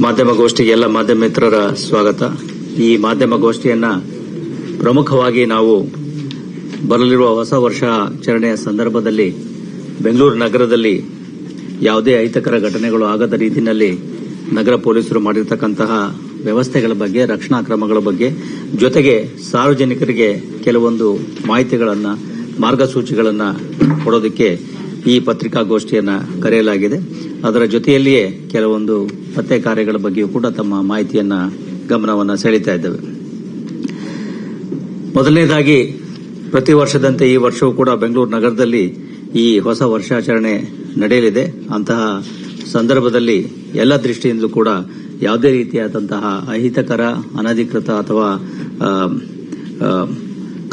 ಮಾಧ್ಯಮ ಗೋಷ್ಠಿಗೆ ಎಲ್ಲ ಮಾಧ್ಯಮ ಮಿತ್ರರ ಸ್ವಾಗತ. ಈ ಮಾಧ್ಯಮ ಗೋಷ್ಠಿಯನ್ನ ಪ್ರಮುಖವಾಗಿ ನಾವು ಬರಲಿರುವ ಹೊಸ ವರ್ಷಾಚರಣೆಯ ಸಂದರ್ಭದಲ್ಲಿ ಬೆಂಗಳೂರು ನಗರದಲ್ಲಿ ಯಾವುದೇ ಅಹಿತಕರ ಘಟನೆಗಳು ಆಗದ ರೀತಿಯಲ್ಲಿ ನಗರ ಪೊಲೀಸರು ಮಾಡಿರ್ತಕ್ಕಂತಹ ವ್ಯವಸ್ಥೆಗಳ ಬಗ್ಗೆ, ರಕ್ಷಣಾ ಕ್ರಮಗಳ ಬಗ್ಗೆ, ಜೊತೆಗೆ ಸಾರ್ವಜನಿಕರಿಗೆ ಕೆಲವೊಂದು ಮಾಹಿತಿಗಳನ್ನು, ಮಾರ್ಗಸೂಚಿಗಳನ್ನು ಕೊಡೋದಕ್ಕೆ ಈ ಪತ್ರಿಕಾಗೋಷ್ಠಿಯನ್ನು ಕರೆಯಲಾಗಿದೆ. ಅದರ ಜೊತೆಯಲ್ಲಿಯೇ ಕೆಲವೊಂದು ಪತ್ತೆ ಕಾರ್ಯಗಳ ಬಗ್ಗೆಯೂ ಕೂಡ ತಮ್ಮ ಮಾಹಿತಿಯನ್ನ, ಗಮನವನ್ನು ಸೆಳೀತಾ ಇದ್ದೇವೆ. ಮೊದಲನೇದಾಗಿ, ಪ್ರತಿ ವರ್ಷದಂತೆ ಈ ವರ್ಷವೂ ಕೂಡ ಬೆಂಗಳೂರು ನಗರದಲ್ಲಿ ಈ ಹೊಸ ವರ್ಷಾಚರಣೆ ನಡೆಯಲಿದೆ. ಅಂತಹ ಸಂದರ್ಭದಲ್ಲಿ ಎಲ್ಲ ದೃಷ್ಟಿಯಿಂದಲೂ ಕೂಡ ಯಾವುದೇ ರೀತಿಯಾದಂತಹ ಅಹಿತಕರ, ಅನಧಿಕೃತ ಅಥವಾ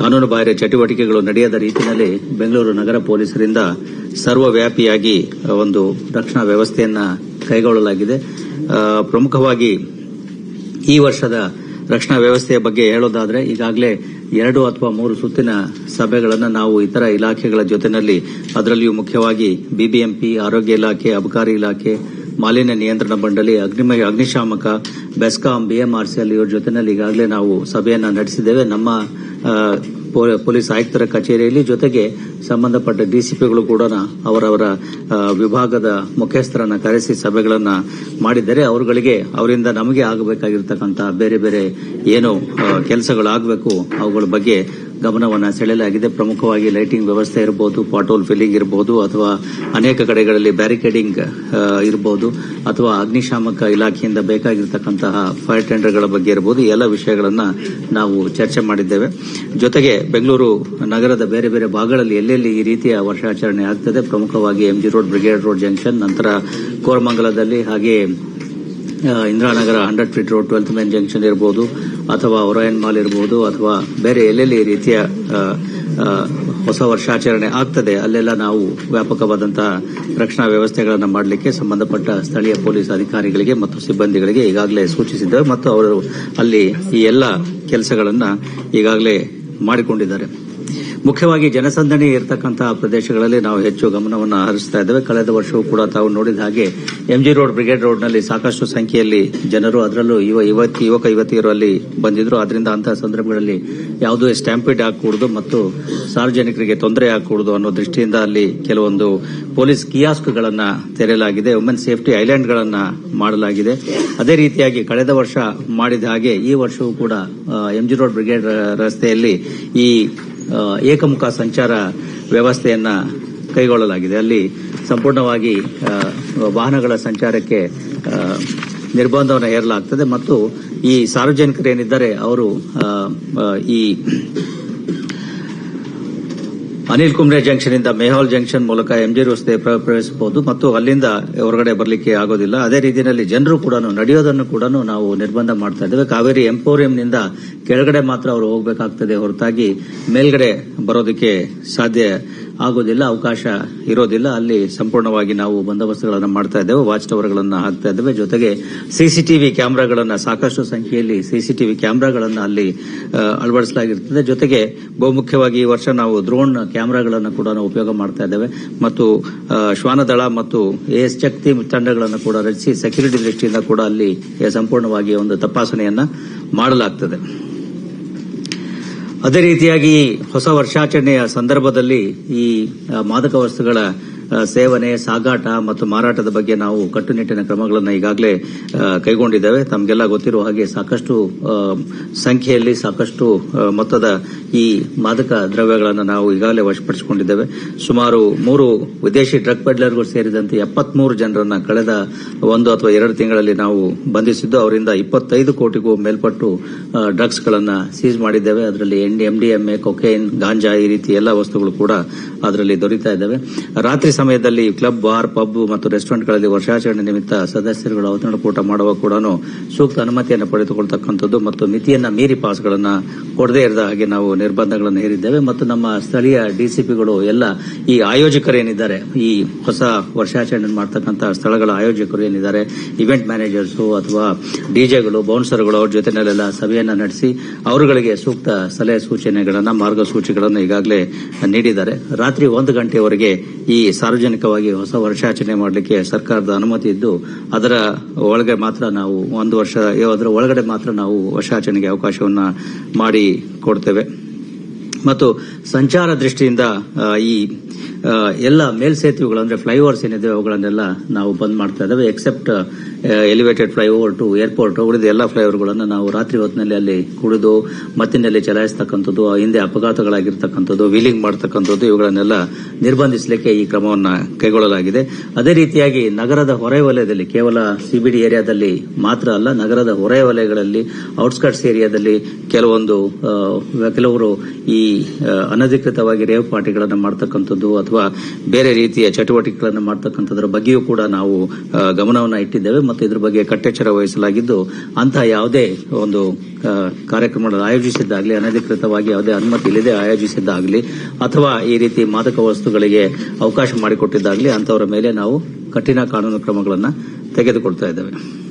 ಕಾನೂನು ಬಾಹಿರ ಚಟುವಟಿಕೆಗಳು ನಡೆಯದ ರೀತಿಯಲ್ಲಿ ಬೆಂಗಳೂರು ನಗರ ಪೊಲೀಸರಿಂದ ಸರ್ವವ್ಯಾಪಿಯಾಗಿ ಒಂದು ರಕ್ಷಣಾ ವ್ಯವಸ್ಥೆಯನ್ನು ಕೈಗೊಳ್ಳಲಾಗಿದೆ. ಪ್ರಮುಖವಾಗಿ ಈ ವರ್ಷದ ರಕ್ಷಣಾ ವ್ಯವಸ್ಥೆಯ ಬಗ್ಗೆ ಹೇಳೋದಾದರೆ, ಈಗಾಗಲೇ ಎರಡು ಅಥವಾ ಮೂರು ಸುತ್ತಿನ ಸಭೆಗಳನ್ನು ನಾವು ಇತರ ಇಲಾಖೆಗಳ ಜೊತೆಯಲ್ಲಿ ಅದರಲ್ಲಿಯೂ ಮುಖ್ಯವಾಗಿ ಬಿಬಿಎಂಪಿ, ಆರೋಗ್ಯ ಇಲಾಖೆ, ಅಬಕಾರಿ ಇಲಾಖೆ ಮಾಲಿನ್ಯ ನಿಯಂತ್ರಣ ಮಂಡಳಿ ಅಗ್ನಿಮಯ ಅಗ್ನಿಶಾಮಕ ಬೆಸ್ಕಾಂ ಬಿಎಂಆರ್ಸಿಎಲ್ ಇವರ ಜೊತೆಯಲ್ಲಿ ಈಗಾಗಲೇ ನಾವು ಸಭೆಯನ್ನು ನಡೆಸಿದ್ದೇವೆ. ನಮ್ಮ ಪೊಲೀಸ್ ಆಯುಕ್ತರ ಕಚೇರಿಯಲ್ಲಿ ಜೊತೆಗೆ ಸಂಬಂಧಪಟ್ಟ ಡಿಸಿಪಿಗಳು ಕೂಡ ಅವರವರ ವಿಭಾಗದ ಮುಖ್ಯಸ್ಥರನ್ನ ಕರೆಸಿ ಸಭೆಗಳನ್ನು ಮಾಡಿದ್ದಾರೆ. ಅವರುಗಳಿಗೆ, ಅವರಿಂದ ನಮಗೆ ಆಗಬೇಕಾಗಿರ್ತಕ್ಕಂಥ ಬೇರೆ ಬೇರೆ ಏನು ಕೆಲಸಗಳಾಗಬೇಕು ಅವುಗಳ ಬಗ್ಗೆ ಗಮನವನ್ನು ಸೆಳೆಯಲಾಗಿದೆ. ಪ್ರಮುಖವಾಗಿ ಲೈಟಿಂಗ್ ವ್ಯವಸ್ಥೆ ಇರಬಹುದು ಪಾಟೋಲ್ ಫಿಲ್ಲಿಂಗ್ ಇರಬಹುದು ಅಥವಾ ಅನೇಕ ಕಡೆಗಳಲ್ಲಿ ಬ್ಯಾರಿಕೇಡಿಂಗ್ ಇರಬಹುದು ಅಥವಾ ಅಗ್ನಿಶಾಮಕ ಇಲಾಖೆಯಿಂದ ಬೇಕಾಗಿರ್ತಕ್ಕಂತಹ ಫೈರ್ ಟೆಂಡರ್ಗಳ ಬಗ್ಗೆ ಇರಬಹುದು ಎಲ್ಲ ವಿಷಯಗಳನ್ನು ನಾವು ಚರ್ಚೆ ಮಾಡಿದ್ದೇವೆ. ಜೊತೆಗೆ ಬೆಂಗಳೂರು ನಗರದ ಬೇರೆ ಬೇರೆ ಭಾಗಗಳಲ್ಲಿ ಎಲ್ಲೆಲ್ಲಿ ಈ ರೀತಿಯ ವರ್ಷಾಚರಣೆ ಆಗ್ತದೆ, ಪ್ರಮುಖವಾಗಿ MG road Brigade road junction ನಂತರ ಕೋರಮಂಗಲದಲ್ಲಿ ಹಾಗೆ Indiranagar hundred feet road twelfth main junction ಇರಬಹುದು ಅಥವಾ ಒರಯನ್ ಮಾಲ್ ಇರಬಹುದು ಅಥವಾ ಬೇರೆ ಎಲ್ಲೆಲ್ಲಿ ರೀತಿಯ ಹೊಸ ವರ್ಷಾಚರಣೆ ಆಗ್ತದೆ, ಅಲ್ಲೆಲ್ಲ ನಾವು ವ್ಯಾಪಕವಾದಂತಹ ರಕ್ಷಣಾ ವ್ಯವಸ್ಥೆಗಳನ್ನು ಮಾಡಲಿಕ್ಕೆ ಸಂಬಂಧಪಟ್ಟ ಸ್ಥಳೀಯ ಪೊಲೀಸ್ ಅಧಿಕಾರಿಗಳಿಗೆ ಮತ್ತು ಸಿಬ್ಬಂದಿಗಳಿಗೆ ಈಗಾಗಲೇ ಸೂಚಿಸಿದ್ದೇವೆ ಮತ್ತು ಅವರು ಅಲ್ಲಿ ಈ ಎಲ್ಲ ಕೆಲಸಗಳನ್ನು ಈಗಾಗಲೇ ಮಾಡಿಕೊಂಡಿದ್ದಾರೆ. ಮುಖ್ಯವಾಗಿ ಜನಸಂದಣಿ ಇರತಕ್ಕಂತಹ ಪ್ರದೇಶಗಳಲ್ಲಿ ನಾವು ಹೆಚ್ಚು ಗಮನವನ್ನು ಹರಿಸ್ತಾ ಇದ್ದೇವೆ. ಕಳೆದ ವರ್ಷವೂ ಕೂಡ ತಾವು ನೋಡಿದ ಹಾಗೆ ಎಂಜಿ ರೋಡ್ ಬ್ರಿಗೇಡ್ ರೋಡ್ನಲ್ಲಿ ಸಾಕಷ್ಟು ಸಂಖ್ಯೆಯಲ್ಲಿ ಜನರು ಅದರಲ್ಲೂ ಯುವ, ಯುವತಿ, ಯುವಕ ಯುವತಿಯರು ಅಲ್ಲಿ ಬಂದಿದ್ರು. ಅದರಿಂದ ಅಂತಹ ಸಂದರ್ಭಗಳಲ್ಲಿ ಯಾವುದೇ ಸ್ಟ್ಯಾಂಪಿಡ್ ಆಗಕೂಡದು ಮತ್ತು ಸಾರ್ವಜನಿಕರಿಗೆ ತೊಂದರೆ ಆಗಕೂಡದು ಅನ್ನೋ ದೃಷ್ಟಿಯಿಂದ ಅಲ್ಲಿ ಕೆಲವೊಂದು ಪೊಲೀಸ್ ಕಿಯಾಸ್ಕ್ಗಳನ್ನು ತೆರೆಯಲಾಗಿದೆ. ವುಮೆನ್ ಸೇಫ್ಟಿ ಐಲ್ಯಾಂಡ್ಗಳನ್ನು ಮಾಡಲಾಗಿದೆ. ಅದೇ ರೀತಿಯಾಗಿ ಕಳೆದ ವರ್ಷ ಮಾಡಿದ ಹಾಗೆ ಈ ವರ್ಷವೂ ಕೂಡ ಎಂಜಿ ರೋಡ್ ಬ್ರಿಗೇಡ್ ರಸ್ತೆಯಲ್ಲಿ ಈ ಏಕಮುಖ ಸಂಚಾರ ವ್ಯವಸ್ಥೆಯನ್ನ ಕೈಗೊಳ್ಳಲಾಗಿದೆ. ಅಲ್ಲಿ ಸಂಪೂರ್ಣವಾಗಿ ವಾಹನಗಳ ಸಂಚಾರಕ್ಕೆ ನಿರ್ಬಂಧವನ್ನು ಹೇರಲಾಗ್ತದೆ. ಮತ್ತು ಈ ಸಾರ್ವಜನಿಕರು ಏನಿದ್ದಾರೆ, ಅವರು ಈ ಅನಿಲ್ ಕುಮ್ರೆ ಜಂಕ್ಷನ್ ಇಂದ ಮೇಹಾಲ್ ಜಂಕ್ಷನ್ ಮೂಲಕ ಎಂಜಿ ರಸ್ತೆ ಪ್ರ- ಪ್ರವೇಶಿಸಬಹುದು ಮತ್ತು ಅಲ್ಲಿಂದ ಹೊರಗಡೆ ಬರಲಿಕ್ಕೆ ಆಗೋದಿಲ್ಲ. ಅದೇ ರೀತಿಯಲ್ಲಿ ಜನರು ಕೂಡ ನಡೆಯೋದನ್ನು ಕೂಡ ನಾವು ನಿರ್ಬಂಧ ಮಾಡ್ತಾ ಇದ್ದೇವೆ. ಕಾವೇರಿ ಎಂಪೋರಿಯಂನಿಂದ ಕೆಳಗಡೆ ಮಾತ್ರ ಅವರು ಹೋಗಬೇಕಾಗ್ತದೆ ಹೊರತಾಗಿ ಮೇಲ್ಗಡೆ ಬರೋದಕ್ಕೆ ಸಾಧ್ಯ ಆಗೋದಿಲ್ಲ, ಅವಕಾಶ ಇರೋದಿಲ್ಲ. ಅಲ್ಲಿ ಸಂಪೂರ್ಣವಾಗಿ ನಾವು ಬಂದೋಬಸ್ತುಗಳನ್ನು ಮಾಡ್ತಾ ಇದ್ದೇವೆ ವಾಚ್ ಟವರ್ಗಳನ್ನು ಹಾಕ್ತಾ ಇದ್ದೇವೆ. ಜೊತೆಗೆ ಸಿಸಿಟಿವಿ ಕ್ಯಾಮೆರಾಗಳನ್ನು ಸಾಕಷ್ಟು ಸಂಖ್ಯೆಯಲ್ಲಿ ಸಿಸಿಟಿವಿ ಕ್ಯಾಮೆರಾಗಳನ್ನು ಅಲ್ಲಿ ಅಳವಡಿಸಲಾಗಿರ್ತದೆ. ಜೊತೆಗೆ ಬಹುಮುಖ್ಯವಾಗಿ ಈ ವರ್ಷ ನಾವು ಡ್ರೋನ್ ಕ್ಯಾಮೆರಾಗಳನ್ನು ಕೂಡ ಉಪಯೋಗ ಮಾಡ್ತಾ ಇದ್ದೇವೆ. ಮತ್ತು ಶ್ವಾನದಳ ಮತ್ತು ಎಎಸ್ ಶಕ್ತಿ ತಂಡಗಳನ್ನು ಕೂಡ ರಚಿಸಿ ಸೆಕ್ಯೂರಿಟಿ ದೃಷ್ಟಿಯಿಂದ ಕೂಡ ಅಲ್ಲಿ ಸಂಪೂರ್ಣವಾಗಿ ಒಂದು ತಪಾಸಣೆಯನ್ನು ಮಾಡಲಾಗ್ತದೆ. ಅದೇ ರೀತಿಯಾಗಿ ಹೊಸ ವರ್ಷಾಚರಣೆಯ ಸಂದರ್ಭದಲ್ಲಿ ಈ ಮಾದಕ ವಸ್ತುಗಳ ಸೇವನೆ, ಸಾಗಾಟ ಮತ್ತು ಮಾರಾಟದ ಬಗ್ಗೆ ನಾವು ಕಟ್ಟುನಿಟ್ಟಿನ ಕ್ರಮಗಳನ್ನು ಈಗಾಗಲೇ ಕೈಗೊಂಡಿದ್ದೇವೆ. ತಮಗೆಲ್ಲ ಗೊತ್ತಿರುವ ಹಾಗೆ ಸಾಕಷ್ಟು ಸಂಖ್ಯೆಯಲ್ಲಿ ಸಾಕಷ್ಟು ಮೊತ್ತದ ಈ ಮಾದಕ ದ್ರವ್ಯಗಳನ್ನು ನಾವು ಈಗಾಗಲೇ ವಶಪಡಿಸಿಕೊಂಡಿದ್ದೇವೆ. ಸುಮಾರು ಮೂರು ವಿದೇಶಿ ಡ್ರಗ್ ಪೆಡ್ಲರ್ಗಳು ಸೇರಿದಂತೆ ಎಪ್ಪತ್ಮೂರು ಜನರನ್ನು ಕಳೆದ ಒಂದು ಅಥವಾ ಎರಡು ತಿಂಗಳಲ್ಲಿ ನಾವು ಬಂಧಿಸಿದ್ದು, ಅವರಿಂದ ಇಪ್ಪತ್ತೈದು ಕೋಟಿಗೂ ಮೇಲ್ಪಟ್ಟು ಡ್ರಗ್ಸ್ಗಳನ್ನು ಸೀಸ್ ಮಾಡಿದ್ದೇವೆ. ಅದರಲ್ಲಿ ಎಂಡಿಎಂಎ ಕೊಕೇನ್, ಗಾಂಜಾ ಈ ರೀತಿ ಎಲ್ಲ ವಸ್ತುಗಳು ಕೂಡ ಅದರಲ್ಲಿ ದೊರೀತಾ ಇದ್ದಾವೆ. ರಾತ್ರಿ ಸಮಯದಲ್ಲಿ ಕ್ಲಬ್, ಬಾರ್, ಪಬ್ ಮತ್ತು ರೆಸ್ಟೋರೆಂಟ್ಗಳಲ್ಲಿ ವರ್ಷಾಚರಣೆ ನಿಮಿತ್ತ ಸದಸ್ಯರುಗಳು ಔತಣಕೂಟ ಮಾಡುವ ಕೂಡ ಸೂಕ್ತ ಅನುಮತಿಯನ್ನು ಪಡೆದುಕೊಳ್ತಕ್ಕಂಥದ್ದು ಮತ್ತು ಮಿತಿಯನ್ನು ಮೀರಿ ಪಾಸ್ಗಳನ್ನು ಕೊಡದೇ ಇರದ ಹಾಗೆ ನಾವು ನಿರ್ಬಂಧಗಳನ್ನು ಹೇರಿದ್ದೇವೆ. ಮತ್ತು ನಮ್ಮ ಸ್ಥಳೀಯ ಡಿಸಿಪಿಗಳು ಎಲ್ಲ ಈ ಆಯೋಜಕರು ಏನಿದ್ದಾರೆ ಈ ಹೊಸ ವರ್ಷಾಚರಣೆ ಮಾಡ್ತಕ್ಕಂಥ ಸ್ಥಳಗಳ ಆಯೋಜಕರು ಏನಿದ್ದಾರೆ, ಇವೆಂಟ್ ಮ್ಯಾನೇಜರ್ಸು ಅಥವಾ ಡಿಜೆಗಳು ಬೌನ್ಸರ್ಗಳು ಅವ್ರ ಜೊತೆನಲ್ಲೆಲ್ಲ ಸಭೆಯನ್ನು ನಡೆಸಿ ಅವರುಗಳಿಗೆ ಸೂಕ್ತ ಸಲಹೆ ಸೂಚನೆಗಳನ್ನು, ಮಾರ್ಗಸೂಚಿಗಳನ್ನು ಈಗಾಗಲೇ ನೀಡಿದ್ದಾರೆ. ರಾತ್ರಿ ಒಂದು ಗಂಟೆವರೆಗೆ ಈ ಸಾರ್ವಜನಿಕವಾಗಿ ಹೊಸ ವರ್ಷಾಚರಣೆ ಮಾಡಲಿಕ್ಕೆ ಸರ್ಕಾರದ ಅನುಮತಿ ಇದ್ದು, ಅದರ ಒಳಗೆ ಮಾತ್ರ ನಾವು ಒಂದು ವರ್ಷ, ಅದರ ಒಳಗಡೆ ಮಾತ್ರ ನಾವು ವರ್ಷಾಚರಣೆಗೆ ಅವಕಾಶವನ್ನು ಮಾಡಿ ಕೊಡ್ತೇವೆ. ಮತ್ತು ಸಂಚಾರ ದೃಷ್ಟಿಯಿಂದ ಈ ಎಲ್ಲ ಮೇಲ್ಸೇತುವೆಗಳು ಅಂದರೆ ಫ್ಲೈಓವರ್ಸ್ ಏನಿದೆ ಅವುಗಳನ್ನೆಲ್ಲ ನಾವು ಬಂದ್ ಮಾಡ್ತಾ ಇದ್ದೇವೆ except elevated flyover to airport ಉಳಿದ ಎಲ್ಲ ಫ್ಲೈಓವರ್ಗಳನ್ನು ನಾವು ರಾತ್ರಿ ಹೊತ್ತಿನಲ್ಲಿ ಅಲ್ಲಿ ಕುಡಿದು ಮತ್ತಿನಲ್ಲಿ ಚಲಾಯಿಸ್ತಕ್ಕಂಥದ್ದು ಹಿಂದೆ ಅಪಘಾತಗಳಾಗಿರ್ತಕ್ಕಂಥದ್ದು ವೀಲಿಂಗ್ ಮಾಡ್ತಕ್ಕಂಥದ್ದು, ಇವುಗಳನ್ನೆಲ್ಲ ನಿರ್ಬಂಧಿಸಲಿಕ್ಕೆ ಈ ಕ್ರಮವನ್ನು ಕೈಗೊಳ್ಳಲಾಗಿದೆ. ಅದೇ ರೀತಿಯಾಗಿ ನಗರದ ಹೊರೆ ವಲಯದಲ್ಲಿ, ಕೇವಲ ಸಿಬಿಡಿ ಏರಿಯಾದಲ್ಲಿ ಮಾತ್ರ ಅಲ್ಲ, ನಗರದ ಹೊರೆ ವಲಯಗಳಲ್ಲಿ ಔಟ್ಸ್ಕಟ್ಸ್ ಏರಿಯಾದಲ್ಲಿ ಕೆಲವೊಂದು ಕೆಲವರು ಈ ಅನಧಿಕೃತವಾಗಿ ರೇವ್ ಪಾರ್ಟಿಗಳನ್ನು ಮಾಡ್ತಕ್ಕಂಥದ್ದು ಅಥವಾ ಬೇರೆ ರೀತಿಯ ಚಟುವಟಿಕೆಗಳನ್ನು ಮಾಡ್ತಕ್ಕಂಥದ್ರ ಬಗ್ಗೆಯೂ ಕೂಡ ನಾವು ಗಮನವನ್ನು ಇಟ್ಟಿದ್ದೇವೆ. ಮತ್ತು ಇದ್ರ ಬಗ್ಗೆ ಕಟ್ಟೆಚ್ಚರ ವಹಿಸಲಾಗಿದ್ದು ಅಂತಹ ಯಾವುದೇ ಒಂದು ಕಾರ್ಯಕ್ರಮಗಳನ್ನು ಆಯೋಜಿಸಿದ್ದಾಗಲಿ, ಅನಧಿಕೃತವಾಗಿ ಯಾವುದೇ ಅನುಮತಿ ಇಲ್ಲದೆ ಆಯೋಜಿಸಿದ್ದಾಗಲಿ, ಅಥವಾ ಈ ರೀತಿ ಮಾದಕ ವಸ್ತುಗಳಿಗೆ ಅವಕಾಶ ಮಾಡಿಕೊಟ್ಟಿದ್ದಾಗಲಿ ಅಂತವರ ಮೇಲೆ ನಾವು ಕಠಿಣ ಕಾನೂನು ಕ್ರಮಗಳನ್ನು ತೆಗೆದುಕೊಳ್ತಾ ಇದ್ದೇವೆ.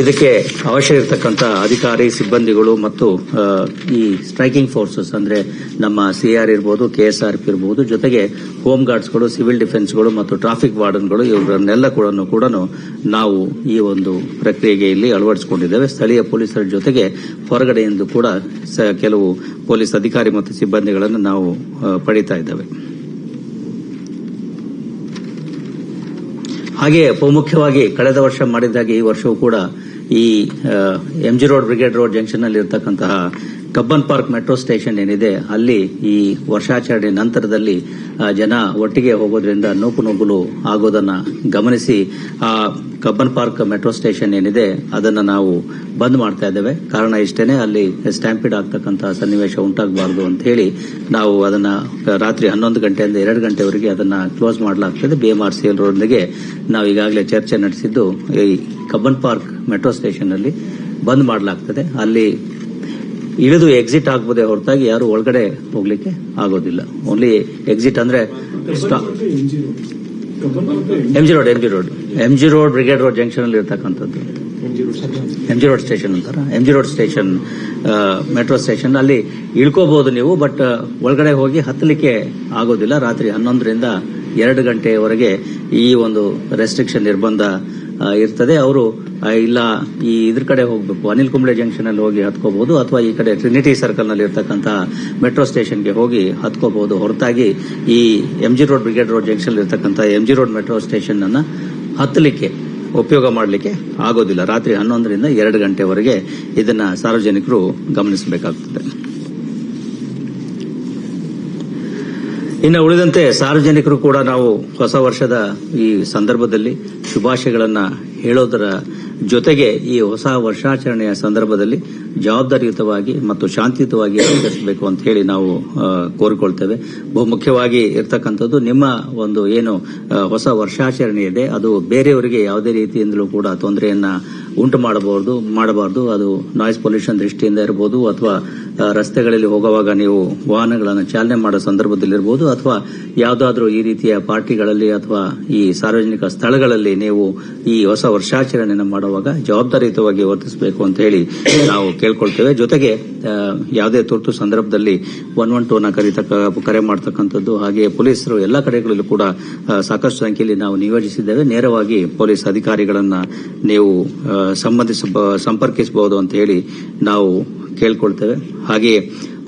ಇದಕ್ಕೆ ಅವಶ್ಯ ಇರತಕ್ಕಂತ ಅಧಿಕಾರಿ, ಸಿಬ್ಬಂದಿಗಳು ಮತ್ತು ಈ ಸ್ಟ್ರೈಕಿಂಗ್ ಫೋರ್ಸಸ್ ಅಂದ್ರೆ ನಮ್ಮ ಸಿಆರ್ ಇರ್ಬೋದು ಕೆಎಸ್ಆರ್ಪಿ ಇರಬಹುದು ಜೊತೆಗೆ ಹೋಮ್ ಗಾರ್ಡ್ಸ್ಗಳು ಸಿವಿಲ್ ಡಿಫೆನ್ಸ್ಗಳು ಮತ್ತು ಟ್ರಾಫಿಕ್ ವಾರ್ಡನ್ಗಳು ಇವರನ್ನೆಲ್ಲ ಕೂಡ ಕೂಡ ನಾವು ಈ ಒಂದು ಪ್ರಕ್ರಿಯೆಗೆ ಇಲ್ಲಿ ಅಳವಡಿಸಿಕೊಂಡಿದ್ದೇವೆ. ಸ್ಥಳೀಯ ಪೊಲೀಸರ ಜೊತೆಗೆ ಹೊರಗಡೆಯಿಂದ ಕೂಡ ಕೆಲವು ಪೊಲೀಸ್ ಅಧಿಕಾರಿ ಮತ್ತು ಸಿಬ್ಬಂದಿಗಳನ್ನು ನಾವು ಪಡೀತಾ ಇದ್ದೇವೆ. ಹಾಗೆ ಬಹುಮುಖ್ಯವಾಗಿ ಕಳೆದ ವರ್ಷ ಮಾಡಿದಾಗೆ ಈ ವರ್ಷವೂ ಕೂಡ ಈ ಎಂಜಿ ರೋಡ್ ಬ್ರಿಗೇಡ್ ರೋಡ್ ಜಂಕ್ಷನ್ನಲ್ಲಿ ಇರತಕ್ಕಂತಹ ಕಬ್ಬನ್ ಪಾರ್ಕ್ ಮೆಟ್ರೋ ಸ್ಟೇಷನ್ ಏನಿದೆ, ಅಲ್ಲಿ ಈ ವರ್ಷಾಚರಣೆ ನಂತರದಲ್ಲಿ ಜನ ಒಟ್ಟಿಗೆ ಹೋಗೋದ್ರಿಂದ ನೂಕು ನುಗ್ಗಲು ಆಗೋದನ್ನ ಗಮನಿಸಿ, ಆ ಕಬ್ಬನ್ ಪಾರ್ಕ್ ಮೆಟ್ರೋ ಸ್ಟೇಷನ್ ಏನಿದೆ, ಅದನ್ನ ನಾವು ಬಂದ್ ಮಾಡ್ತಾ ಇದ್ದೇವೆ. ಕಾರಣ ಇಷ್ಟೇನೆ, ಅಲ್ಲಿ ಸ್ಟ್ಯಾಂಪಿಡ್ ಆಗ್ತಕ್ಕಂತಹ ಸನ್ನಿವೇಶ ಉಂಟಾಗಬಾರದು ಅಂತ ಹೇಳಿ, ನಾವು ಅದನ್ನ ರಾತ್ರಿ ಹನ್ನೊಂದು ಗಂಟೆಯಿಂದ ಎರಡು ಗಂಟೆವರೆಗೆ ಅದನ್ನ ಕ್ಲೋಸ್ ಮಾಡಲಾಗ್ತದೆ. ಬಿಎಂಆರ್ಸಿಎಲ್ ರೋಡ್ನಿಗೆ ನಾವು ಈಗಾಗಲೇ ಚರ್ಚೆ ನಡೆಸಿದ್ದು ಕಬ್ಬನ್ ಪಾರ್ಕ್ ಮೆಟ್ರೋ ಸ್ಟೇಷನ್ ಅಲ್ಲಿ ಬಂದ್ ಮಾಡಲಾಗ್ತದೆ. ಅಲ್ಲಿ ಇಳಿದು ಎಕ್ಸಿಟ್ ಆಗ್ಬೋದೇ ಹೊರತಾಗಿ ಯಾರು ಒಳಗಡೆ ಹೋಗ್ಲಿಕ್ಕೆ ಆಗೋದಿಲ್ಲ. ಓನ್ಲಿ ಎಕ್ಸಿಟ್ ಅಂದ್ರೆ M G road M G road M G road Brigade road junction ಅಲ್ಲಿ ಇರ್ತಕ್ಕಂಥದ್ದು. ಎಂ ಜಿ ರೋಡ್ ಸ್ಟೇಷನ್ ಅಂತಾರ. M G road station metro station ಅಲ್ಲಿ ಇಳ್ಕೋಬಹುದು ನೀವು ಬಟ್ ಒಳಗಡೆ ಹೋಗಿ ಹತ್ತಲಿಕ್ಕೆ ಆಗೋದಿಲ್ಲ. ರಾತ್ರಿ ಹನ್ನೊಂದರಿಂದ ಎರಡು ಗಂಟೆವರೆಗೆ ಈ ಒಂದು ರೆಸ್ಟ್ರಿಕ್ಷನ್ ನಿರ್ಬಂಧ ಇರ್ತದೆ. ಅವರು ಇಲ್ಲ, ಈ ಇದ್ರ ಕಡೆ ಹೋಗಬೇಕು. ಅನಿಲ್ ಕುಂಬ್ಳೆ ಜಂಕ್ಷನ್ ಅಲ್ಲಿ ಹೋಗಿ ಹತ್ಕೋಬಹುದು ಅಥವಾ ಈ ಕಡೆ ಟ್ರಿನಿಟಿ ಸರ್ಕಲ್ನಲ್ಲಿ ಇರ್ತಕ್ಕಂಥ ಮೆಟ್ರೋ ಸ್ಟೇಷನ್ಗೆ ಹೋಗಿ ಹತ್ಕೋಬಹುದು ಹೊರತಾಗಿ ಈ M G road Brigade road junction ಇರ್ತಕ್ಕಂಥ M G road metro station ಅನ್ನ ಹತ್ತಲಿಕ್ಕೆ, ಉಪಯೋಗ ಮಾಡಲಿಕ್ಕೆ ಆಗೋದಿಲ್ಲ. ರಾತ್ರಿ ಹನ್ನೊಂದರಿಂದ ಎರಡು ಗಂಟೆವರೆಗೆ ಇದನ್ನ ಸಾರ್ವಜನಿಕರು ಗಮನಿಸಬೇಕಾಗ್ತದೆ. ಇನ್ನು ಉಳಿದಂತೆ ಸಾರ್ವಜನಿಕರು ಕೂಡ ನಾವು ಹೊಸ ವರ್ಷದ ಈ ಸಂದರ್ಭದಲ್ಲಿ ಶುಭಾಶಯಗಳನ್ನು ಹೇಳೋದರ ಜೊತೆಗೆ ಈ ಹೊಸ ವರ್ಷಾಚರಣೆಯ ಸಂದರ್ಭದಲ್ಲಿ ಜವಾಬ್ದಾರಿಯುತವಾಗಿ ಮತ್ತು ಶಾಂತಿಯುತವಾಗಿ ಆಚರಿಸಬೇಕು ಅಂತ ಹೇಳಿ ನಾವು ಕೋರಿಕೊಳ್ತೇವೆ. ಬಹುಮುಖ್ಯವಾಗಿ ಇರತಕ್ಕಂಥದ್ದು ನಿಮ್ಮ ಒಂದು ಏನು ಹೊಸ ವರ್ಷಾಚರಣೆ ಇದೆ, ಅದು ಬೇರೆಯವರಿಗೆ ಯಾವುದೇ ರೀತಿಯಿಂದಲೂ ಕೂಡ ತೊಂದರೆಯನ್ನ ಉಂಟು ಮಾಡಬಹುದು, ಮಾಡಬಾರದು. ಅದು ನಾಯ್ಸ್ ಪೊಲ್ಯೂಷನ್ ದೃಷ್ಟಿಯಿಂದ ಇರಬಹುದು ಅಥವಾ ರಸ್ತೆಗಳಲ್ಲಿ ಹೋಗುವಾಗ ನೀವು ವಾಹನಗಳನ್ನು ಚಾಲನೆ ಮಾಡೋ ಸಂದರ್ಭದಲ್ಲಿರ್ಬೋದು ಅಥವಾ ಯಾವುದಾದ್ರೂ ಈ ರೀತಿಯ ಪಾರ್ಟಿಗಳಲ್ಲಿ ಅಥವಾ ಈ ಸಾರ್ವಜನಿಕ ಸ್ಥಳಗಳಲ್ಲಿ ನೀವು ಈ ಹೊಸ ವರ್ಷಾಚರಣೆಯನ್ನು ಮಾಡುವಾಗ ಜವಾಬ್ದಾರಿಯುತವಾಗಿ ವರ್ತಿಸಬೇಕು ಅಂತ ಹೇಳಿ ನಾವು ಕೇಳ್ಕೊಳ್ತೇವೆ. ಜೊತೆಗೆ ಯಾವುದೇ ತುರ್ತು ಸಂದರ್ಭದಲ್ಲಿ ಒನ್ ಒನ್ ಟೂನ ಕರೀತಕ್ಕ ಕರೆ ಮಾಡತಕ್ಕಂಥದ್ದು ಹಾಗೆ ಪೊಲೀಸರು ಎಲ್ಲ ಕಡೆಗಳಲ್ಲೂ ಕೂಡ ಸಾಕಷ್ಟು ಸಂಖ್ಯೆಯಲ್ಲಿ ನಾವು ನಿಯೋಜಿಸಿದ್ದೇವೆ. ನೇರವಾಗಿ ಪೊಲೀಸ್ ಅಧಿಕಾರಿಗಳನ್ನು ನೀವು ಸಂಬಂಧಿಸ ಸಂಪರ್ಕಿಸಬಹುದು ಅಂತ ಹೇಳಿ ನಾವು ಕೇಳ್ಕೊಳ್ತೇವೆ. ಹಾಗೆಯೇ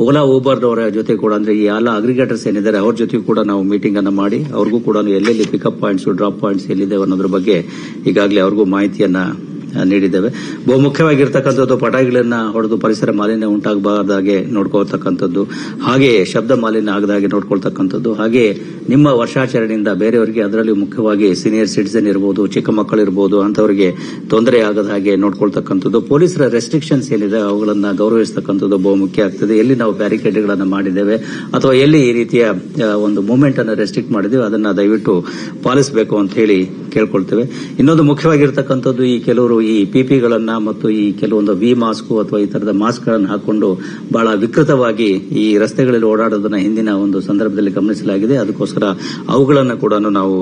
ಓಲಾ ಊಬರ್ ಅವರ ಜೊತೆ ಕೂಡ, ಅಂದ್ರೆ ಈ ಎಲ್ಲ ಅಗ್ರಿಗೇಟರ್ಸ್ ಏನಿದ್ದಾರೆ, ಅವ್ರ ಜೊತೆಗೂ ಕೂಡ ನಾವು ಮೀಟಿಂಗ್ ಅನ್ನ ಮಾಡಿ, ಅವ್ರಿಗೂ ಕೂಡ ಎಲ್ಲೆಲ್ಲಿ ಪಿಕಪ್ ಪಾಯಿಂಟ್ಸ್ ಡ್ರಾಪ್ ಪಾಯಿಂಟ್ಸ್ ಎಲ್ಲಿದೆ ಅನ್ನೋದ್ರ ಬಗ್ಗೆ ಈಗಾಗಲೇ ಅವ್ರಿಗೂ ಮಾಹಿತಿಯನ್ನ ನೀಡಿದ್ದೇವೆ. ಬಹುಮುಖ್ಯವಾಗಿರ್ತಕ್ಕಂಥದ್ದು ಪಟಾಕಿಗಳನ್ನ ಹೊಡೆದು ಪರಿಸರ ಮಾಲಿನ್ಯ ಉಂಟಾಗಬಾರ್ದಾಗೆ ನೋಡ್ಕೊಳ್ತಕ್ಕಂಥದ್ದು, ಹಾಗೆ ಶಬ್ದ ಮಾಲಿನ್ಯ ಆಗದಾಗೆ ನೋಡ್ಕೊಳ್ತಕ್ಕಂಥದ್ದು, ಹಾಗೆ ನಿಮ್ಮ ವರ್ಷಾಚರಣೆಯಿಂದ ಬೇರೆಯವರಿಗೆ ಅದರಲ್ಲಿ ಮುಖ್ಯವಾಗಿ ಸೀನಿಯರ್ ಸಿಟಿಸನ್ ಇರಬಹುದು ಚಿಕ್ಕ ಮಕ್ಕಳು ಇರಬಹುದು ಅಂತವರಿಗೆ ತೊಂದರೆ ಆಗದ ಹಾಗೆ ನೋಡ್ಕೊಳ್ತಕ್ಕಂಥದ್ದು. ಪೊಲೀಸರ ರೆಸ್ಟ್ರಿಕ್ಷನ್ಸ್ ಏನಿದೆ, ಅವುಗಳನ್ನ ಗೌರವಿಸತಕ್ಕಂಥದ್ದು ಬಹುಮುಖ್ಯ ಆಗ್ತದೆ. ಎಲ್ಲಿ ನಾವು ಬ್ಯಾರಿಕೇಡ್ಗಳನ್ನು ಮಾಡಿದ್ದೇವೆ, ಅಥವಾ ಎಲ್ಲಿ ಈ ರೀತಿಯ ಒಂದು ಮೂವ್ಮೆಂಟ್ ಅನ್ನು ರೆಸ್ಟ್ರಿಕ್ಟ್ ಮಾಡಿದ್ದೇವೆ, ಅದನ್ನ ದಯವಿಟ್ಟು ಪಾಲಿಸಬೇಕು ಅಂತ ಹೇಳಿ ಕೇಳ್ಕೊಳ್ತೇವೆ. ಇನ್ನೊಂದು ಮುಖ್ಯವಾಗಿರ್ತಕ್ಕಂಥದ್ದು ಈ ಕೆಲವರು ಈ ಪಿಪಿಗಳನ್ನ ಮತ್ತು ಈ ಕೆಲವೊಂದು ವಿ ಮಾಸ್ಕ್ ಅಥವಾ ಈ ತರದ ಮಾಸ್ಕ್ಗಳನ್ನು ಹಾಕೊಂಡು ಬಹಳ ವಿಕೃತವಾಗಿ ಈ ರಸ್ತೆಗಳಲ್ಲಿ ಓಡಾಡೋದನ್ನ ಹಿಂದಿನ ಒಂದು ಸಂದರ್ಭದಲ್ಲಿ ಗಮನಿಸಲಾಗಿದೆ. ಅದಕ್ಕೋಸ್ಕರ ಅವುಗಳನ್ನು ಕೂಡ ನಾವು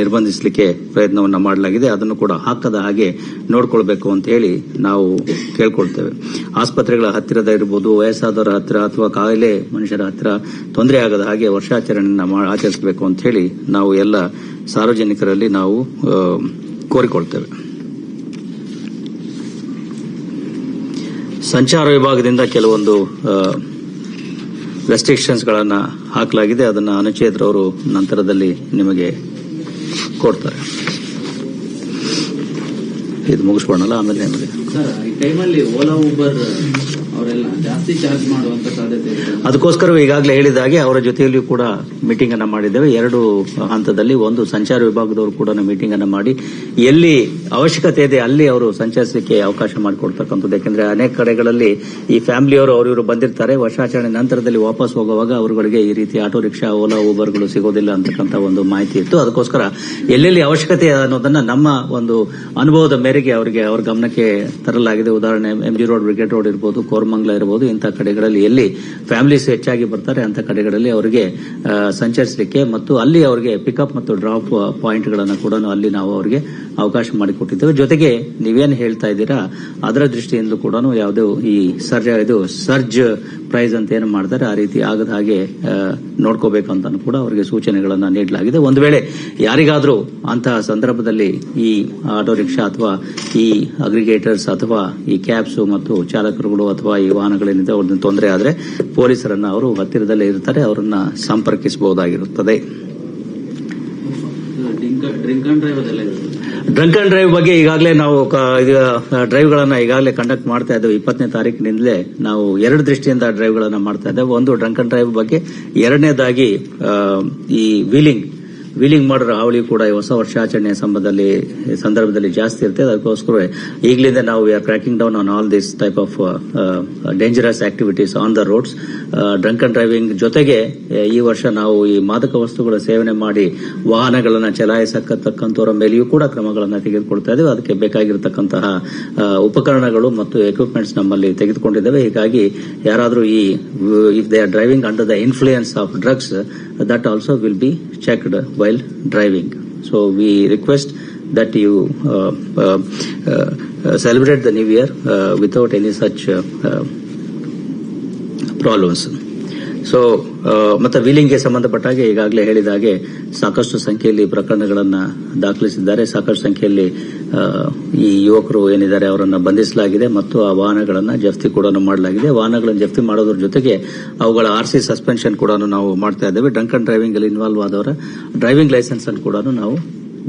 ನಿರ್ಬಂಧಿಸಲಿಕ್ಕೆ ಪ್ರಯತ್ನವನ್ನು ಮಾಡಲಾಗಿದೆ. ಅದನ್ನು ಕೂಡ ಹಾಕದ ಹಾಗೆ ನೋಡಿಕೊಳ್ಬೇಕು ಅಂತ ಹೇಳಿ ನಾವು ಕೇಳ್ಕೊಳ್ತೇವೆ. ಆಸ್ಪತ್ರೆಗಳ ಹತ್ತಿರದ ಇರಬಹುದು ವಯಸ್ಸಾದವರ ಹತ್ತಿರ ಅಥವಾ ಕಾಯಿಲೆ ಮನುಷ್ಯರ ಹತ್ತಿರ ತೊಂದರೆ ಆಗದ ಹಾಗೆ ವರ್ಷಾಚರಣೆಯನ್ನು ಆಚರಿಸಬೇಕು ಅಂತ ಹೇಳಿ ನಾವು ಎಲ್ಲ ಸಾರ್ವಜನಿಕರಲ್ಲಿ ನಾವು ಕೋರಿಕೊಳ್ತೇವೆ. ಸಂಚಾರ ವಿಭಾಗದಿಂದ ಕೆಲವೊಂದು ರೆಸ್ಟ್ರಿಕ್ಷನ್ಸ್ಗಳನ್ನು ಹಾಕಲಾಗಿದೆ. ಅದನ್ನು ಅನುಚೇತ್ರವರು ನಂತರದಲ್ಲಿ ನಿಮಗೆ ಕೊಡ್ತಾರೆ. ಇದು ಮುಗಿಸ್ಕೊಳಲ್ಲ ಆಮೇಲೆ ಓಲಾ ಊಬರ್ ಅದಕ್ಕೋಸ್ಕರ ಈಗಾಗಲೇ ಹೇಳಿದ ಹಾಗೆ ಅವರ ಜೊತೆಯಲ್ಲಿಯೂ ಕೂಡ ಮೀಟಿಂಗ್ ಅನ್ನ ಮಾಡಿದ್ದೇವೆ. ಎರಡು ಹಂತದಲ್ಲಿ ಒಂದು ಸಂಚಾರ ವಿಭಾಗದವರು ಕೂಡ ಮೀಟಿಂಗ್ ಅನ್ನ ಮಾಡಿ, ಎಲ್ಲಿ ಅವಶ್ಯಕತೆ ಇದೆ ಅಲ್ಲಿ ಅವರು ಸಂಚರಿಸಲಿಕ್ಕೆ ಅವಕಾಶ ಮಾಡಿಕೊಡ್ತಕ್ಕಂಥದ್ದು. ಯಾಕೆಂದ್ರೆ ಅನೇಕ ಕಡೆಗಳಲ್ಲಿ ಈ ಫ್ಯಾಮಿಲಿಯವರು ಅವರು ಇವರು ಬಂದಿರ್ತಾರೆ. ವರ್ಷಾಚರಣೆ ನಂತರದಲ್ಲಿ ವಾಪಸ್ ಹೋಗುವಾಗ ಅವರುಗಳಿಗೆ ಈ ರೀತಿ ಆಟೋ ರಿಕ್ಷಾ, ಓಲಾ, ಊಬರ್ಗಳು ಸಿಗೋದಿಲ್ಲ ಅಂತಕ್ಕಂಥ ಒಂದು ಮಾಹಿತಿ ಇತ್ತು. ಅದಕ್ಕೋಸ್ಕರ ಎಲ್ಲೆಲ್ಲಿ ಅವಶ್ಯಕತೆ ಅನ್ನೋದನ್ನ ನಮ್ಮ ಒಂದು ಅನುಭವದ ಮೇರೆಗೆ ಅವರಿಗೆ, ಅವರ ಗಮನಕ್ಕೆ ತರಲಾಗಿದೆ. ಉದಾಹರಣೆ M G road Brigade road ಇರ್ಬೋದು ಕೋರಮಂಗಲ ಇರಬಹುದು ಇಂಥ ಕಡೆಗಳಲ್ಲಿ ಎಲ್ಲಿ ಫ್ಯಾಮಿಲೀಸ್ ಹೆಚ್ಚಾಗಿ ಬರ್ತಾರೆ ಅಂತ ಕಡೆಗಳಲ್ಲಿ ಅವರಿಗೆ ಸಂಚರಿಸಲಿಕ್ಕೆ ಮತ್ತು ಅಲ್ಲಿ ಅವರಿಗೆ ಪಿಕಪ್ ಮತ್ತು ಡ್ರಾಪ್ ಪಾಯಿಂಟ್ಗಳನ್ನು ಕೂಡ ಅಲ್ಲಿ ನಾವು ಅವರಿಗೆ ಅವಕಾಶ ಮಾಡಿಕೊಟ್ಟಿದ್ದೇವೆ ಜೊತೆಗೆ ನೀವೇನು ಹೇಳ್ತಾ ಇದ್ದೀರಾ, ಅದರ ದೃಷ್ಟಿಯಿಂದ ಕೂಡ ಯಾವುದೇ ಈ ಸರ್ಜ್, ಇದು ಸರ್ಜ್ ಪ್ರೈಸ್ ಅಂತ ಏನು ಮಾಡ್ತಾರೆ, ಆ ರೀತಿ ಆಗದ ಹಾಗೆ ನೋಡ್ಕೋಬೇಕು ಅಂತ ಕೂಡ ಅವರಿಗೆ ಸೂಚನೆಗಳನ್ನು ನೀಡಲಾಗಿದೆ. ಒಂದು ವೇಳೆ ಯಾರಿಗಾದರೂ ಅಂತಹ ಸಂದರ್ಭದಲ್ಲಿ ಈ ಆಟೋ ರಿಕ್ಷಾ ಅಥವಾ ಈ ಅಗ್ರಿಗೇಟರ್ಸ್ ಅಥವಾ ಈ ಕ್ಯಾಬ್ಸ್ ಮತ್ತು ಚಾಲಕರುಗಳು ಅಥವಾ ಈ ವಾಹನಗಳೇನಿದೆ ಅವ್ರನ್ನ ತೊಂದರೆ ಆದರೆ ಪೊಲೀಸರನ್ನು ಅವರು ಹತ್ತಿರದಲ್ಲೇ ಇರ್ತಾರೆ, ಅವರನ್ನು ಸಂಪರ್ಕಿಸಬಹುದಾಗಿರುತ್ತದೆ. ಡ್ರಿಂಕ್ ಅಂಡ್ ಡ್ರೈವ್ ಬಗ್ಗೆ ಈಗಾಗಲೇ ನಾವು ಡ್ರೈವ್ ಗಳನ್ನ ಈಗಾಗಲೇ ಕಂಡಕ್ಟ್ ಮಾಡ್ತಾ ಇದ್ದೇವೆ. ಇಪ್ಪತ್ತನೇ ತಾರೀಕಿನಿಂದಲೇ ನಾವು ಎರಡು ದೃಷ್ಟಿಯಿಂದ ಡ್ರೈವ್ ಗಳನ್ನ ಮಾಡ್ತಾ ಇದ್ದೇವೆ. ಒಂದು ಡ್ರಂಕ್ ಅಂಡ್ ಡ್ರೈವ್ ಬಗ್ಗೆ, ಎರಡನೇದಾಗಿ ಈ ವೀಲಿಂಗ್ ವೀಲಿಂಗ್ ಮಾಡಿದ್ರೆ ಹಾವಳಿ ಕೂಡ ಈ ಹೊಸ ವರ್ಷಾಚರಣೆಯ ಸಂಬಂಧದಲ್ಲಿ ಸಂದರ್ಭದಲ್ಲಿ ಜಾಸ್ತಿ ಇರುತ್ತೆ. ಅದಕ್ಕೋಸ್ಕರ ಈಗಲಿಂದ ನಾವು we are cracking down on all this type of dangerous activities on the roads drunk and driving ಜೊತೆಗೆ ಈ ವರ್ಷ ನಾವು ಈ ಮಾದಕ ವಸ್ತುಗಳ ಸೇವನೆ ಮಾಡಿ ವಾಹನಗಳನ್ನು ಚಲಾಯಿಸತಕ್ಕಂಥವರ ಮೇಲೆಯೂ ಕೂಡ ಕ್ರಮಗಳನ್ನು ತೆಗೆದುಕೊಳ್ತಾ ಇದ್ದೇವೆ. ಅದಕ್ಕೆ ಬೇಕಾಗಿರತಕ್ಕಂತಹ ಉಪಕರಣಗಳು ಮತ್ತು ಎಕ್ವಿಪ್ಮೆಂಟ್ಸ್ ನಮ್ಮಲ್ಲಿ ತೆಗೆದುಕೊಂಡಿದ್ದೇವೆ. ಹೀಗಾಗಿ ಯಾರಾದರೂ ಈ if they are driving under the influence of drugs that also will be checked while driving. So we request that you uh, uh, uh, celebrate the new year without any such problems. So ಮತ್ತೆ ವೀಲಿಂಗ್ಗೆ ಸಂಬಂಧಪಟ್ಟ ಹಾಗೆ ಈಗಾಗಲೇ ಹೇಳಿದ ಹಾಗೆ ಸಾಕಷ್ಟು ಸಂಖ್ಯೆಯಲ್ಲಿ ಪ್ರಕರಣಗಳನ್ನು ದಾಖಲಿಸಿದ್ದಾರೆ. ಸಾಕಷ್ಟು ಸಂಖ್ಯೆಯಲ್ಲಿ ಈ ಯುವಕರು ಏನಿದ್ದಾರೆ ಅವರನ್ನು ಬಂಧಿಸಲಾಗಿದೆ ಮತ್ತು ಆ ವಾಹನಗಳನ್ನು ಜಪ್ತಿ ಕೂಡ ಮಾಡಲಾಗಿದೆ. ವಾಹನಗಳನ್ನು ಜಪ್ತಿ ಮಾಡೋದ್ರ ಜೊತೆಗೆ ಅವುಗಳ ಆರ್ ಸಿ ಸಸ್ಪೆನ್ಷನ್ ಕೂಡ ನಾವು ಮಾಡ್ತಾ ಇದ್ದೇವೆ. ಡ್ರಂಕ್ ಅಂಡ್ ಡ್ರೈವಿಂಗ್ ಅಲ್ಲಿ ಇನ್ವಾಲ್ವ್ ಆದವರ ಡ್ರೈವಿಂಗ್ ಲೈಸೆನ್ಸ್ ಅನ್ನು ಕೂಡ ನಾವು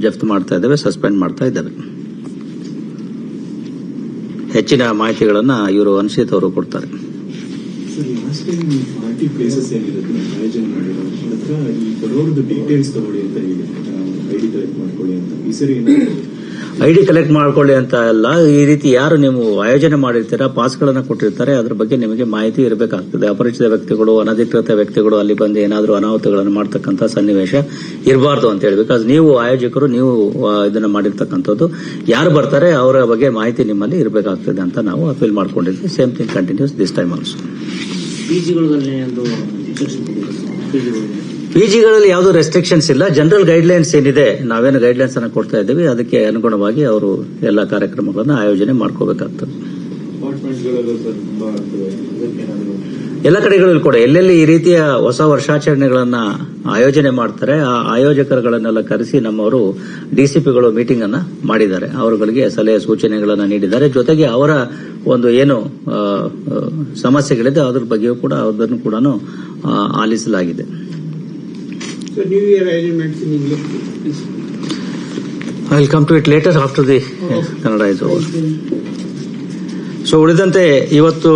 ಜಪ್ತಿ ಮಾಡ್ತಾ ಇದ್ದೇವೆ, ಸಸ್ಪೆಂಡ್ ಮಾಡ್ತಾ ಇದ್ದೇವೆ. ಹೆಚ್ಚಿನ ಮಾಹಿತಿಗಳನ್ನು ಇವರು ಅನ್ಸಿತ್ ಅವರು ಕೊಡ್ತಾರೆ. ಹೇಳಿ. ಐಡಿ ಕಲೆಕ್ಟ್ ಮಾಡ್ಕೊಳ್ಳಿ ಅಂತ. ಈ ಅಲ್ಲ. ಈ ರೀತಿ ಯಾರು ನೀವು ಆಯೋಜನೆ ಮಾಡಿರ್ತೀರಾ, ಪಾಸ್ಗಳನ್ನು ಕೊಟ್ಟಿರ್ತಾರೆ, ಅದ್ರ ಬಗ್ಗೆ ನಿಮಗೆ ಮಾಹಿತಿ ಇರಬೇಕಾಗ್ತದೆ. ಅಪರಿಚಿತ ವ್ಯಕ್ತಿಗಳು, ಅನಧಿಕೃತ ವ್ಯಕ್ತಿಗಳು ಅಲ್ಲಿ ಬಂದು ಏನಾದರೂ ಅನಾಹುತಗಳನ್ನು ಮಾಡ್ತಕ್ಕಂಥ ಸನ್ನಿವೇಶ ಇರಬಾರ್ದು ಅಂತ ಹೇಳಿ. ಬಿಕಾಸ್ ನೀವು ಆಯೋಜಕರು, ನೀವು ಇದನ್ನ ಮಾಡಿರ್ತಕ್ಕಂಥದ್ದು. ಯಾರು ಬರ್ತಾರೆ, ಅವರ ಬಗ್ಗೆ ಮಾಹಿತಿ ನಿಮ್ಮಲ್ಲಿ ಇರಬೇಕಾಗ್ತದೆ ಅಂತ ನಾವು ಅಪೀಲ್ ಮಾಡ್ಕೊಂಡಿದ್ವಿ. Same thing continues this time also ಪಿಜಿಗಳಲ್ಲಿ ಒಂದು ಪಿಜಿಗಳಲ್ಲಿ ಯಾವುದೂ ರೆಸ್ಟ್ರಿಕ್ಷನ್ಸ್ ಇಲ್ಲ. ಜನರಲ್ ಗೈಡ್ಲೈನ್ಸ್ ಏನಿದೆ ನಾವೇನು ಗೈಡ್ಲೈನ್ಸ್ ಅನ್ನು ಕೊಡ್ತಾ ಇದ್ದೀವಿ. ಅದಕ್ಕೆ ಅನುಗುಣವಾಗಿ ಅವರು ಎಲ್ಲ ಕಾರ್ಯಕ್ರಮಗಳನ್ನು ಆಯೋಜನೆ ಮಾಡ್ಕೋಬೇಕಾಗ್ತದೆ. ಎಲ್ಲ ಕಡೆಗಳಲ್ಲಿ ಕೂಡ ಎಲ್ಲೆಲ್ಲಿ ಈ ರೀತಿಯ ಹೊಸ ವರ್ಷಾಚರಣೆಗಳನ್ನ ಆಯೋಜನೆ ಮಾಡ್ತಾರೆ ಆ ಆಯೋಜಕರುಗಳನ್ನೆಲ್ಲ ಕರೆಸಿ ನಮ್ಮವರು ಡಿಸಿಪಿಗಳು ಮೀಟಿಂಗ್ ಅನ್ನ ಮಾಡಿದ್ದಾರೆ. ಅವರುಗಳಿಗೆ ಸಲಹೆ ಸೂಚನೆಗಳನ್ನು ನೀಡಿದ್ದಾರೆ. ಜೊತೆಗೆ ಅವರ ಒಂದು ಏನು ಸಮಸ್ಯೆಗಳಿದೆ ಅದ್ರ ಬಗ್ಗೆಯೂ ಕೂಡ ಅದನ್ನು ಕೂಡ ಆಲಿಸಲಾಗಿದೆ. I will come to it later after the Kannada is over so ಉಳಿದಂತೆ ಇವತ್ತು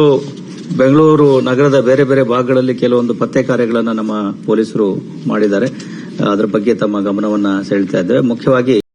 ಬೆಂಗಳೂರು ನಗರದ ಬೇರೆ ಬೇರೆ ಭಾಗಗಳಲ್ಲಿ ಕೆಲವೊಂದು ಪತ್ತೆ ಕಾರ್ಯಗಳನ್ನು ನಮ್ಮ ಪೊಲೀಸರು ಮಾಡಿದ್ದಾರೆ. ಅದರ ಬಗ್ಗೆ ತಮ್ಮ ಗಮನವನ್ನ ಸೆಳೆತಾ ಇದ್ದೇವೆ. ಮುಖ್ಯವಾಗಿ